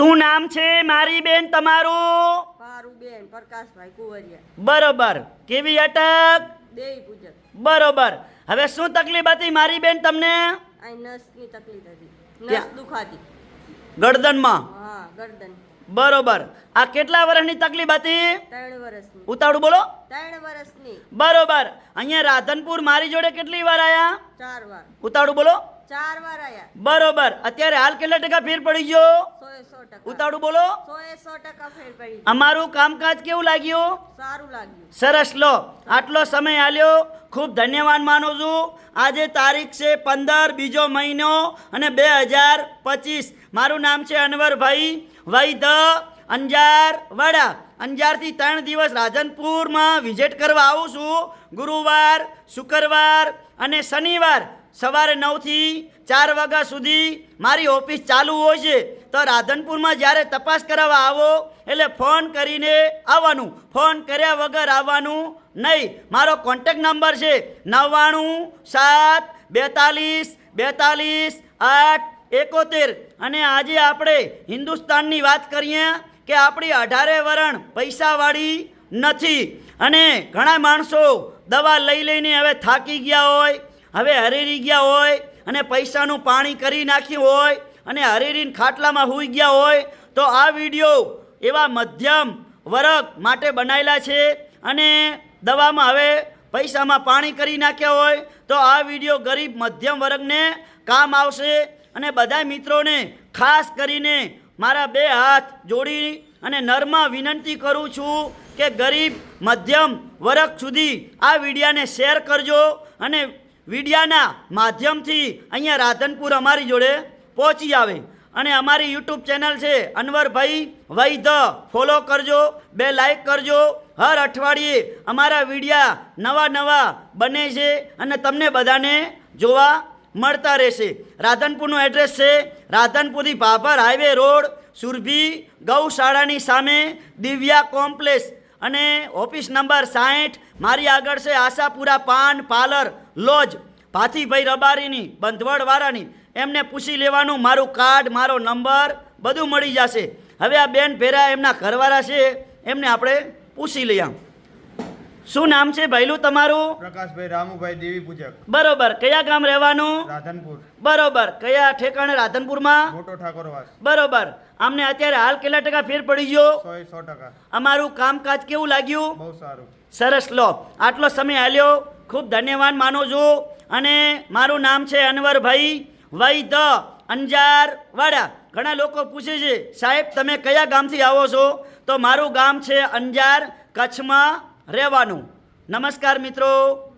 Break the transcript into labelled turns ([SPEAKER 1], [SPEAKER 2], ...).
[SPEAKER 1] શું નામ છે મારી બેન તમારું?
[SPEAKER 2] બેન પ્રકાશભાઈ કુવરિયા.
[SPEAKER 1] બરોબર. કેવી અટક?
[SPEAKER 2] દેવી પૂજક.
[SPEAKER 1] બરોબર. હવે શું તકલીફ હતી મારી બેન તમને?
[SPEAKER 2] અહીં નસની તકલીફ હતી. નસ દુખાતી.
[SPEAKER 1] ગરદનમાં?
[SPEAKER 2] હા ગરદન.
[SPEAKER 1] બરોબર. આ કેટલા વર્ષની તકલીફ હતી?
[SPEAKER 2] ત્રણ વર્ષની.
[SPEAKER 1] ઉતાવળું બોલો.
[SPEAKER 2] ત્રણ વર્ષની.
[SPEAKER 1] બરોબર. અહીંયા રાધનપુર મારી જોડે કેટલી વાર આયા?
[SPEAKER 2] ચાર વાર.
[SPEAKER 1] ઉતાવળું બોલો.
[SPEAKER 2] ચાર વાર આયા.
[SPEAKER 1] બરોબર. અત્યારે હાલ કેટલા ટકા ફેર પડી ગયો? ઉતાવળું બોલો. અમારું કામકાજ કેવું લાગ્યું?
[SPEAKER 2] સારું લાગ્યું.
[SPEAKER 1] સરસ. લો આટલો સમય આલ્યો. ખૂબ ધન્યવાદ માનું છું. આજે તારીખ છે પંદર બીજો મહિનો અને બે હજાર પચીસ. મારું નામ છે અનવરભાઈ વૈધ અંજાર વાડા. અંજારથી ત્રણ દિવસ રાજનપુરમાં વિઝિટ કરવા આવું છું. ગુરુવાર શુક્રવાર અને શનિવાર. સવારે નવથી ચાર વાગ્યા સુધી મારી ઓફિસ ચાલુ હોય છે, તો રાધનપુરમાં જ્યારે તપાસ કરાવવા આવો, એટલે ફોન કરીને આવવાનું. ફોન કર્યા વગર આવવાનું નહીં. મારો કોન્ટેક નંબર છે નવ્વાણું, સાત, બેતાલીસ બેતાલીસ, આઠ, એકોતેર. અને આજે આપણે હિન્દુસ્તાનની વાત કરીએ કે આપણી અઢારે વરણ પૈસાવાળી નથી. અને ઘણા માણસો દવા લઈ લઈને હવે થાકી ગયા હોય હવે હરેરી ગયા હોય અને પૈસાનું પાણી કરી નાખ્યું હોય અને હરેરીને ખાટલામાં હોઈ ગયા હોય, તો આ વીડિયો એવા મધ્યમ વર્ગ માટે બનાવેલા છે અને દવામાં હવે પૈસામાં પાણી કરી નાખ્યા હોય, તો આ વીડિયો ગરીબ મધ્યમ વર્ગને કામ આવશે અને બધા મિત્રોને ખાસ કરીને મારા બે હાથ જોડી અને નરમાં વિનંતી કરું છું કે ગરીબ મધ્યમ વર્ગ સુધી આ વિડીયાને શેર કરજો અને વિડીયાના માધ્યમથી અહીંયા રાધનપુર અમારી જોડે પહોંચી આવે. અને અમારી યુટ્યુબ ચેનલ છે અનવરભાઈ વૈધ ફોલો કરજો, બે લાઈક કરજો. હર અઠવાડિયે અમારા વિડિયા નવા નવા બને છે અને તમને બધાને જોવા મળતા રહેશે. રાધનપુરનું એડ્રેસ છે રાધનપુરથી ભાભર હાઈવે રોડ, સુરભી ગૌશાળાની સામે દિવ્યા કોમ્પ્લેક્સ. અને ઓફિસ નંબર સાઠ મારી આગળ છે આશાપુરા પાન પાર્લર. લોજ ભાથીભાઈ રબારીની બંધવડવાળાની એમને પૂછી લેવાનું મારું કાર્ડ મારો નંબર બધું મળી જશે. હવે આ બેન ભેરા એમના ઘરવાળા છે એમને આપણે પૂછી લઈએ. શું નામ છે ભાઈલું તમારું?
[SPEAKER 3] પ્રકાશભાઈ રામુભાઈ દેવી પૂજક.
[SPEAKER 1] બરોબર. કયા ગામ રહેવાનું?
[SPEAKER 3] રાધનપુર.
[SPEAKER 1] બરોબર. કયા ઠેકાણે? રાધનપુરમાં?
[SPEAKER 3] મોટો ઠાકોરવાસ.
[SPEAKER 1] બરોબર. અમને અત્યારે હાલ કેટલા ટકા ફેર પડી ગયો?
[SPEAKER 3] સો ટકા.
[SPEAKER 1] અમારું કામકાજ કેવું લાગ્યું?
[SPEAKER 3] બહુ સારું.
[SPEAKER 1] સરસ. લો આટલો સમય આલ્યો. ખૂબ ધન્યવાદ માનું છું અને મારું નામ છે અનવરભાઈ વૈધ અંજાર વાડા ઘણા લોકો પૂછે છે, સાહેબ, તમે કયા ગામથી આવો છો? તો મારું ગામ છે અંજાર કચ્છમાં રહેવાનું. નમસ્કાર મિત્રો.